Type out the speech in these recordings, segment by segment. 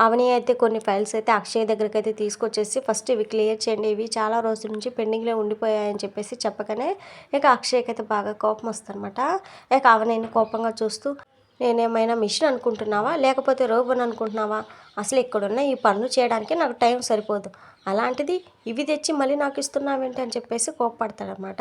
అవని అయితే కొన్ని ఫైల్స్ అయితే అక్షయ్ దగ్గరికి అయితే తీసుకొచ్చేసి ఫస్ట్ ఇవి క్లియర్ చేయండి. ఇవి చాలా రోజుల నుంచి పెండింగ్లో ఉండిపోయాయని చెప్పేసి చెప్పగానే ఇక అక్షయ్కి అయితే బాగా కోపం వస్తుందన్నమాట. ఇక అవనైనా కోపంగా చూస్తూ నేనేమైనా మిషన్ అనుకుంటున్నావా? లేకపోతే రోబోన్ అనుకుంటున్నావా? అసలు ఇక్కడున్న ఈ పనులు చేయడానికి నాకు టైం సరిపోదు. అలాంటిది ఇవి తెచ్చి మళ్ళీ నాకు ఇస్తున్నావేంటి అని చెప్పేసి కోప్పడతాడనమాట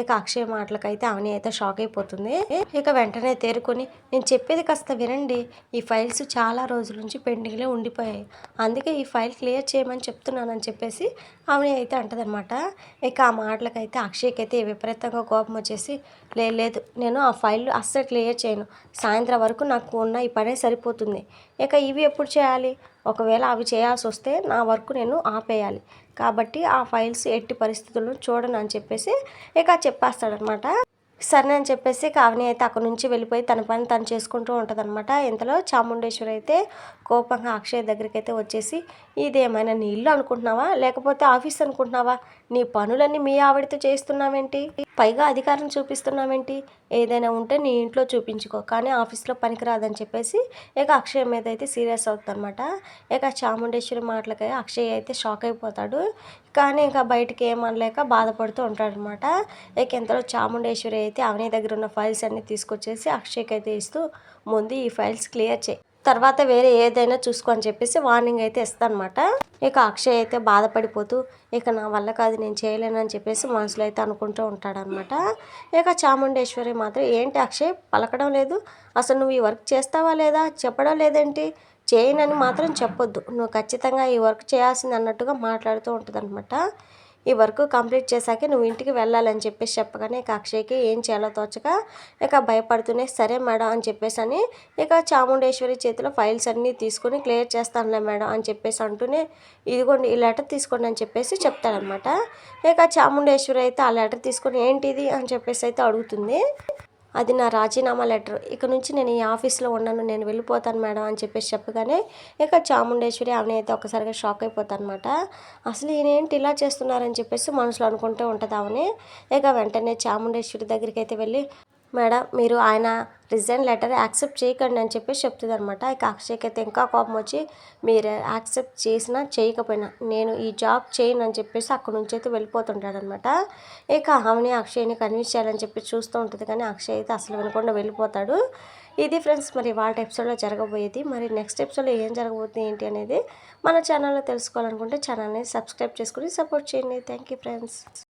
ఇక అక్షయ్ మాటలకైతే అవని అయితే షాక్ అయిపోతుంది. ఇక వెంటనే తేరుకొని నేను చెప్పేది కాస్త వినండి. ఈ ఫైల్స్ చాలా రోజుల నుంచి పెండింగ్లో ఉండిపోయాయి. అందుకే ఈ ఫైల్ క్లియర్ చేయమని చెప్తున్నానని చెప్పేసి అవని అయితే అంటదనమాట ఇక ఆ మాటలకైతే అక్షయ్కి అయితే విపరీతంగా కోపం వచ్చేసి లేదు. నేను ఆ ఫైల్ అస్సలు క్లియర్ చేయను. సాయంత్రం వరకు నాకు ఉన్న ఈ పనే సరిపోతుంది. ఇక ఇవి ఎప్పుడు చేయాలి? ఒకవేళ అవి చేయాల్సి వస్తే నా వర్క్ నేను ఆపేయాలి. కాబట్టి ఆ ఫైల్స్ ఎట్టి పరిస్థితుల్లో చూడను అని చెప్పేసి ఇక చెప్పేస్తాడనమాట సరే అని చెప్పేసి కావని అయితే అక్కడ నుంచి వెళ్ళిపోయి తన పని తను చేసుకుంటూ ఉంటుందన్నమాట. ఇంతలో చాముండేశ్వరి అయితే కోపంగా అక్షయ్ దగ్గరికి అయితే వచ్చేసి ఇదేమైనా నీ ఇల్లు అనుకుంటున్నావా? లేకపోతే ఆఫీస్ అనుకుంటున్నావా? నీ పనులన్నీ మీ ఆవిడతో చేస్తున్నావేంటి? పైగా అధికారం చూపిస్తున్నావేంటి? ఏదైనా ఉంటే నీ ఇంట్లో చూపించుకో. కానీ ఆఫీస్లో పనికిరాదని చెప్పేసి ఇక అక్షయ్ మీద అయితే సీరియస్ అవుతుందన్నమాట. ఇక చాముండేశ్వరి మాటలకి అక్షయ్ అయితే షాక్ అయిపోతాడు. కానీ ఇంకా బయటికి ఏమనలేక బాధపడుతూ ఉంటాడనమాట ఇక ఇంతలో చాముండేశ్వరి అయితే అవని దగ్గర ఉన్న ఫైల్స్ అన్నీ తీసుకొచ్చేసి అక్షయ్కి అయితే ఇస్తూ ముందు ఈ ఫైల్స్ క్లియర్ చేయి. తర్వాత వేరే ఏదైనా చూసుకో అని చెప్పేసి వార్నింగ్ అయితే ఇస్తానమాట. ఇక అక్షయ్ అయితే బాధపడిపోతూ ఇక నా వల్ల కాదు నేను చేయలేనని చెప్పేసి మనసులో అయితే అనుకుంటూ ఉంటాడనమాట. ఇక చాముండేశ్వరి మాత్రం ఏంటి అక్షయ్ పలకడం లేదు? అసలు నువ్వు ఈ వర్క్ చేస్తావా లేదా? చెప్పడం లేదేంటి? చేయనని మాత్రం చెప్పొద్దు. నువ్వు ఖచ్చితంగా ఈ వర్క్ చేయాల్సింది అన్నట్టుగా మాట్లాడుతూ ఉంటుంది ఈ వర్క్ కంప్లీట్ చేశాకే నువ్వు ఇంటికి వెళ్ళాలని చెప్పేసి చెప్పగానే ఇక అక్షయ్కి ఏం చేయాలో తోచక ఇక భయపడుతూనే సరే మేడం అని చెప్పేసి అని ఇక చాముండేశ్వరి చేతిలో ఫైల్స్ అన్నీ తీసుకొని క్లియర్ చేస్తానులే మేడం అని చెప్పేసి అంటూనే ఇదిగోండి ఈ లెటర్ తీసుకోండి అని చెప్పేసి చెప్తాడనమాట. ఇక చాముండేశ్వరి అయితే ఆ లెటర్ తీసుకొని ఏంటిది? అని చెప్పేసి అయితే అడుగుతుంది. అది నా రాజీనామా లెటర్. ఇక నుంచి నేను ఈ ఆఫీస్లో ఉండను నేను వెళ్ళిపోతాను మేడం అని చెప్పేసి చెప్పగానే ఇక చాముండేశ్వరి ఆమె అయితే ఒకసారిగా షాక్ అయిపోతాను అనమాట అసలు ఈయనేంటి ఇలా చేస్తున్నారని చెప్పేసి మనసులో అనుకుంటూ ఉంటుంది ఆమెని. ఇక వెంటనే చాముండేశ్వరి దగ్గరికి అయితే వెళ్ళి మేడం మీరు ఆయన రిజైన్ లెటర్ యాక్సెప్ట్ చేయకండి అని చెప్పేసి చెప్తుంది అనమాట ఇక అక్షయ్కి అయితే ఇంకా కోపం వచ్చి మీరు యాక్సెప్ట్ చేసినా చేయకపోయినా నేను ఈ జాబ్ చేయను అని చెప్పేసి అక్కడ నుంచి అయితే వెళ్ళిపోతుంటాడనమాట ఇక ఆమెని అక్షయ్ని కన్విన్స్ చేయాలని చెప్పి చూస్తూ ఉంటుంది. కానీ అక్షయ్ అయితే అసలు వినకుండా వెళ్ళిపోతాడు. ఇది ఫ్రెండ్స్ మరి వాళ్ళ ఎపిసోడ్లో జరగబోయేది. మరి నెక్స్ట్ ఎపిసోడ్లో ఏం జరగబోతుంది ఏంటి అనేది మన ఛానల్లో తెలుసుకోవాలనుకుంటే ఛానల్ని సబ్స్క్రైబ్ చేసుకుని సపోర్ట్ చేయండి. Thank you friends.